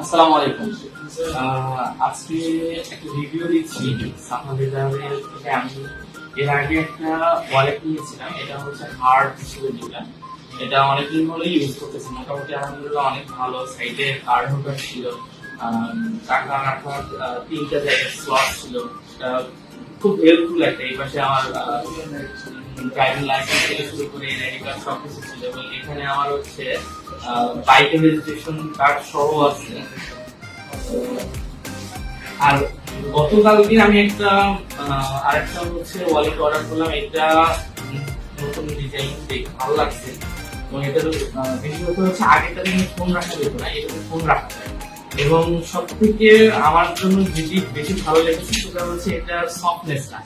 আসসালামু আলাইকুম। আজকে একটা রিভিউ দিচ্ছি সাফা লেদারের থেকে আমি এর আগে একটা ওয়ালেট নিয়েছিলাম। এটা হচ্ছে হার্ড ছিল যেটা। এটা অনেকদিন হলে ইউজ করতেছি। মোটামুটি আলহামদুলিল্লাহ অনেক ভালো সাইডে কার্ড হোল্ডার ছিল। টাকা রাখার তিনটা জায়গায় স্লট ছিল। খুব হেল্পফুল একটা। এই পাশে আমার ড্রাইভিং লাইসেন্স থেকে শুরু করে কার্ড সব কিছু ছিল এবং এখানে আমার হচ্ছে বাইকের রেজিস্ট্রেশন কার্ড সহ আছে। আর গতকালকে আমি একটা আরেকটা হচ্ছে ওয়ালেট অর্ডার করলাম। এটা নতুন ডিজাইন দেখে ভালো লাগছে। এবং আহ, বিশেষত হচ্ছে আগেটা দিনে ফোন রাখা যেত না এটাতে ফোন রাখা এবং সব থেকে আমার জন্য যেটি বেশি ভালো লেগেছে সেটা হচ্ছে এটার সফটনেসটা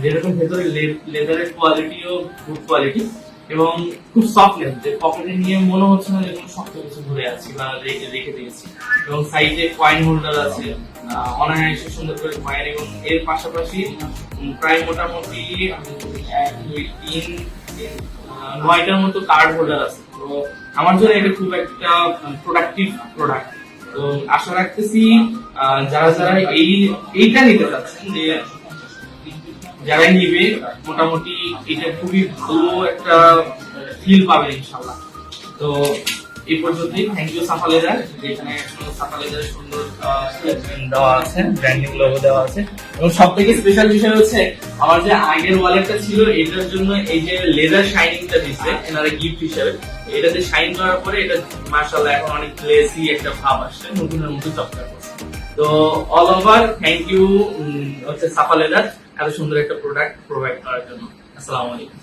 যেরকম ভেতরে লেদারের কোয়ালিটিও গুড কোয়ালিটি এবং খুব সফটনেস যে পকেটে নিয়ে মনে হচ্ছে না যে কোনো শক্ত কিছু ধরে আছি বা রেখে রেখে দিয়েছি। এবং সাইডে কয়েন হোল্ডার আছে অনায়াসে সুন্দর করে কয়েন এবং এর পাশাপাশি প্রায় মোটামুটি এক, দুই, তিন নয়টার মতো কার্ড হোল্ডার আছে। তো আমার জন্য এটা খুব একটা প্রোডাক্টিভ প্রোডাক্ট তো আশা রাখতেছি যারা যারা এই, এইটা নিতে চাচ্ছেন, যে যারা নিবে, মোটামুটি এটা খুবই ভালো একটা ফিল পাবে ইনশাল্লাহ তো এই পর্যন্তই। থ্যাংক ইউ সাফা লেদার যেখানে সাফা সুন্দর দেওয়া আছে ব্র্যান্ডিং লোগো দেওয়া আছে। এবং সব থেকে স্পেশাল বিষয় হচ্ছে, আমার যে আগের ওয়ালেটটা ছিল, এটার জন্য এই যে লেদার শাইনিংটা দিচ্ছে এনারা গিফট হিসেবে, এটাতে শাইন করার পরে এটা মার্শাল্লাহ এখন অনেক গ্লেসি একটা ভাব আসছে, নতুনের মতো করছে। তো অল ওভার থ্যাংক ইউ হচ্ছে সাফা লেদার এত সুন্দর একটা প্রোডাক্ট প্রোভাইড করার জন্য। আসসালামু আলাইকুম।